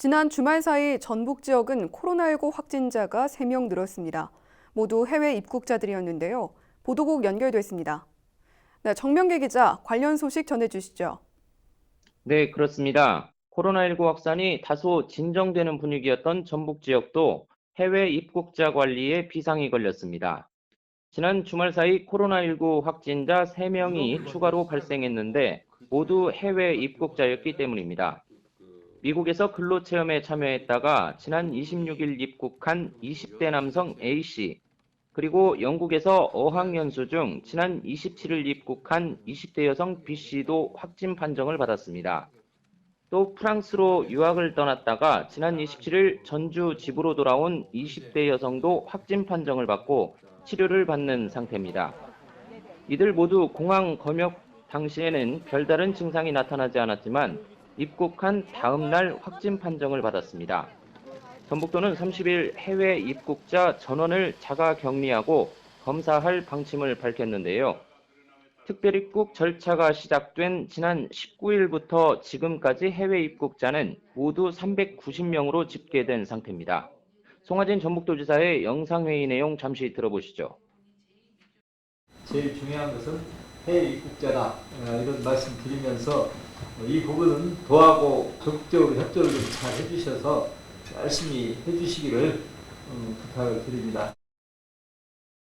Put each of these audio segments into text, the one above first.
지난 주말 사이 전북 지역은 코로나19 확진자가 3명 늘었습니다. 모두 해외 입국자들이었는데요. 보도국 연결됐습니다. 네, 정명계 기자 관련 소식 전해주시죠. 네, 그렇습니다. 코로나19 확산이 다소 진정되는 분위기였던 전북 지역도 해외 입국자 관리에 비상이 걸렸습니다. 지난 주말 사이 코로나19 확진자 3명이 추가로 발생했는데 모두 해외 입국자였기 때문입니다. 미국에서 근로 체험에 참여했다가 지난 26일 입국한 20대 남성 A씨, 그리고 영국에서 어학연수 중 지난 27일 입국한 20대 여성 B씨도 확진 판정을 받았습니다. 또 프랑스로 유학을 떠났다가 지난 27일 전주 집으로 돌아온 20대 여성도 확진 판정을 받고 치료를 받는 상태입니다. 이들 모두 공항 검역 당시에는 별다른 증상이 나타나지 않았지만 입국한 다음 날 확진 판정을 받았습니다. 전북도는 30일 해외 입국자 전원을 자가 격리하고 검사할 방침을 밝혔는데요. 특별입국 절차가 시작된 지난 19일부터 지금까지 해외 입국자는 모두 390명으로 집계된 상태입니다. 송하진 전북도지사의 영상회의 내용 잠시 들어보시죠. 제일 중요한 것은 해외 입국자다 어, 이런 말씀 드리면서 어, 이 부분은 도하고 적극적으로 협조를 좀 잘 해주셔서 열심히 해주시기를 음, 부탁을 드립니다.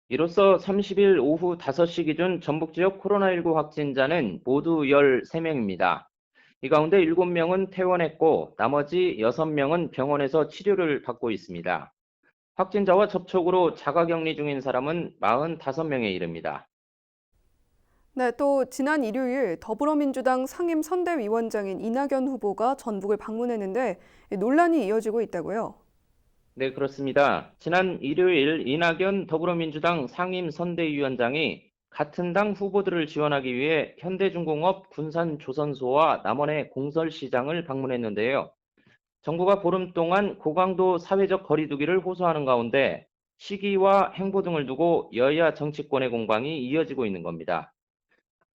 이로써 30일 오후 5시 기준 전북 지역 코로나19 확진자는 모두 13명입니다. 이 가운데 7명은 퇴원했고 나머지 6명은 병원에서 치료를 받고 있습니다. 확진자와 접촉으로 자가격리 중인 사람은 45명에 이릅니다. 네, 또 지난 일요일 더불어민주당 상임 선대위원장인 이낙연 후보가 전북을 방문했는데 논란이 이어지고 있다고요. 네, 그렇습니다. 지난 일요일 이낙연 더불어민주당 상임 선대위원장이 같은 당 후보들을 지원하기 위해 현대중공업 군산조선소와 남원의 공설시장을 방문했는데요. 정부가 보름 동안 고강도 사회적 거리두기를 호소하는 가운데 시기와 행보 등을 두고 여야 정치권의 공방이 이어지고 있는 겁니다.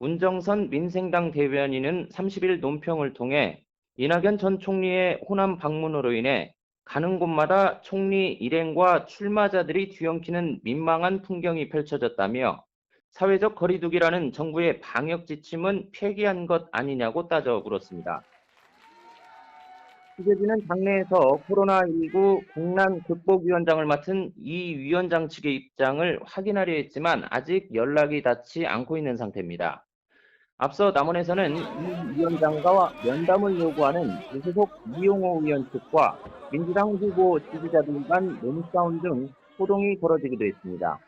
문정선 민생당 대변인은 30일 논평을 통해 이낙연 전 총리의 호남 방문으로 인해 가는 곳마다 총리 일행과 출마자들이 뒤엉키는 민망한 풍경이 펼쳐졌다며 사회적 거리두기라는 정부의 방역 지침은 폐기한 것 아니냐고 따져 물었습니다. 취재진은 당내에서 코로나19 국난 극복위원장을 맡은 이 위원장 측의 입장을 확인하려 했지만 아직 연락이 닿지 않고 있는 상태입니다. 앞서 남원에서는 이 위원장과 면담을 요구하는 무소속 이용호 의원 측과 민주당 후보 지지자들 간 몸싸움 등 소동이 벌어지기도 했습니다.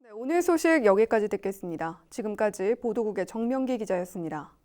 네, 오늘 소식 여기까지 듣겠습니다. 지금까지 보도국의 정명기 기자였습니다.